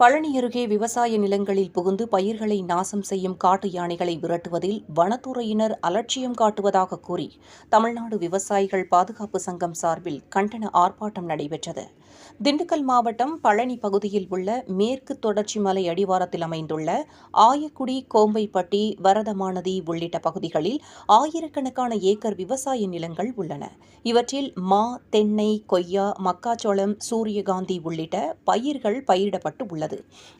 பழனி அருகே விவசாய நிலங்களில் புகுந்து பயிர்களை நாசம் செய்யும் காட்டு யானைகளை விரட்டுவதில் வனத்துறையினர் அலட்சியம் காட்டுவதாக கூறி தமிழ்நாடு விவசாயிகள் பாதுகாப்பு சங்கம் சார்பில் கண்டன ஆர்ப்பாட்டம் நடைபெற்றது. திண்டுக்கல் மாவட்டம் பழனி பகுதியில் உள்ள மேற்கு தொடர்ச்சி மலை அடிவாரத்தில் அமைந்துள்ள ஆயக்குடி கோம்பைப்பட்டி வரதமானதி உள்ளிட்ட பகுதிகளில் ஆயிரக்கணக்கான ஏக்கர் விவசாய நிலங்கள் உள்ளன. இவற்றில் மா தென்னை கொய்யா மக்காச்சோளம் சூரியகாந்தி உள்ளிட்ட பயிர்கள் பயிரிடப்பட்டு உள்ளது.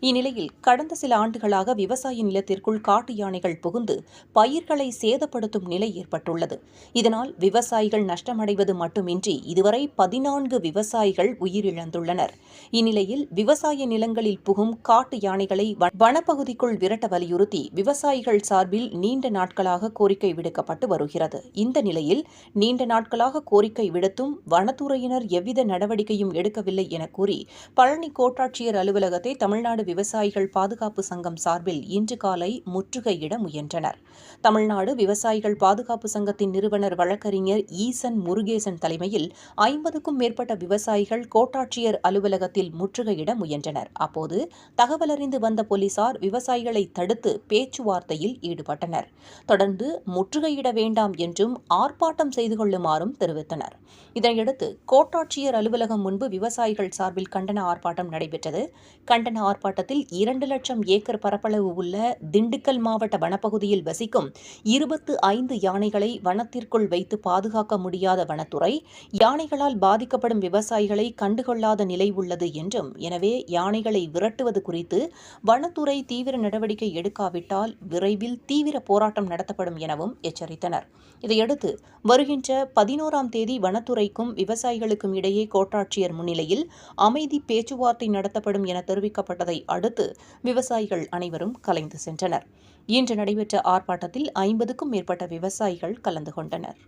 இந்நிலையில் கடந்த சில ஆண்டுகளாக விவசாய நிலத்திற்குள் காட்டு யானைகள் புகுந்து பயிர்களை சேதப்படுத்தும் நிலை ஏற்பட்டுள்ளது. இதனால் விவசாயிகள் நஷ்டமடைவது மட்டுமின்றி இதுவரை பதினான்கு விவசாயிகள் உயிரிழந்துள்ளனர். இந்நிலையில் விவசாய நிலங்களில் புகும் காட்டு யானைகளை வனப்பகுதிக்குள் விரட்ட வலியுறுத்தி விவசாயிகள் சார்பில் நீண்ட நாட்களாக கோரிக்கை விடுக்கப்பட்டு வருகிறது. இந்த நிலையில் நீண்ட நாட்களாக கோரிக்கை விடுத்தும் வனத்துறையினர் எவ்வித நடவடிக்கையும் எடுக்கவில்லை என கூறி பழனி கோட்டாட்சியர் அலுவலகத்தை தமிழ்நாடு விவசாயிகள் பாதுகாப்பு சங்கம் சார்பில் இன்று காலை முற்றுகையிட முயன்றனர். தமிழ்நாடு விவசாயிகள் பாதுகாப்பு சங்கத்தின் நிறுவனர் வழக்கறிஞர் ஈசன் முருகேசன் தலைமையில் ஐம்பதுக்கும் மேற்பட்ட விவசாயிகள் கோட்டாட்சியர் அலுவலகத்தில் முற்றுகையிட முயன்றனர். அப்போது தகவலறிந்து வந்த போலீசார் விவசாயிகளை தடுத்து பேச்சுவார்த்தையில் ஈடுபட்டனர். தொடர்ந்து முற்றுகையிட வேண்டாம் என்றும் ஆர்ப்பாட்டம் செய்து கொள்ளுமாறும் தெரிவித்தனர். இதனையடுத்து கோட்டாட்சியர் அலுவலகம் முன்பு விவசாயிகள் சார்பில் கண்டன ஆர்ப்பாட்டம் நடைபெற்றது. கண்டன ஆர்ப்பாட்டத்தில் இரண்டு லட்சம் ஏக்கர் பரப்பளவு உள்ள திண்டுக்கல் மாவட்ட வனப்பகுதியில் வசிக்கும் இருபத்து ஐந்து யானைகளை வனத்திற்குள் வைத்து பாதுகாக்க முடியாத வனத்துறை யானைகளால் பாதிக்கப்படும் விவசாயிகளை கண்டுகொள்ளாத நிலை உள்ளது என்றும் எனவே யானைகளை விரட்டுவது குறித்து வனத்துறை தீவிர நடவடிக்கை எடுக்காவிட்டால் விரைவில் தீவிர போராட்டம் நடத்தப்படும் எனவும் எச்சரித்தனர். இதையடுத்து வருகின்ற பதினோராம் தேதி வனத்துறைக்கும் விவசாயிகளுக்கும் இடையே கோட்டாட்சியர் முன்னிலையில் அமைதி பேச்சுவார்த்தை நடத்தப்படும் என தெரிவிக்க தெரிவிக்கப்பட்டதை அடுத்து விவசாயிகள் அனைவரும் கலைந்து சென்றனர். இன்று நடைபெற்ற ஆர்ப்பாட்டத்தில் ஐம்பதுக்கும் மேற்பட்ட விவசாயிகள் கலந்து கொண்டனர்.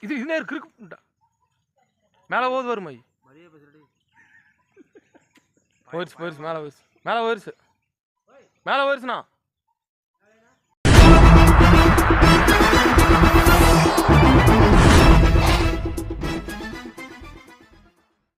இது மேலே போகுது வருமா போயிருச்சு போயிருச்சு மேலே போயிருச்சு மேலே போயிருச்சு மேலே போயிருச்சுண்ணா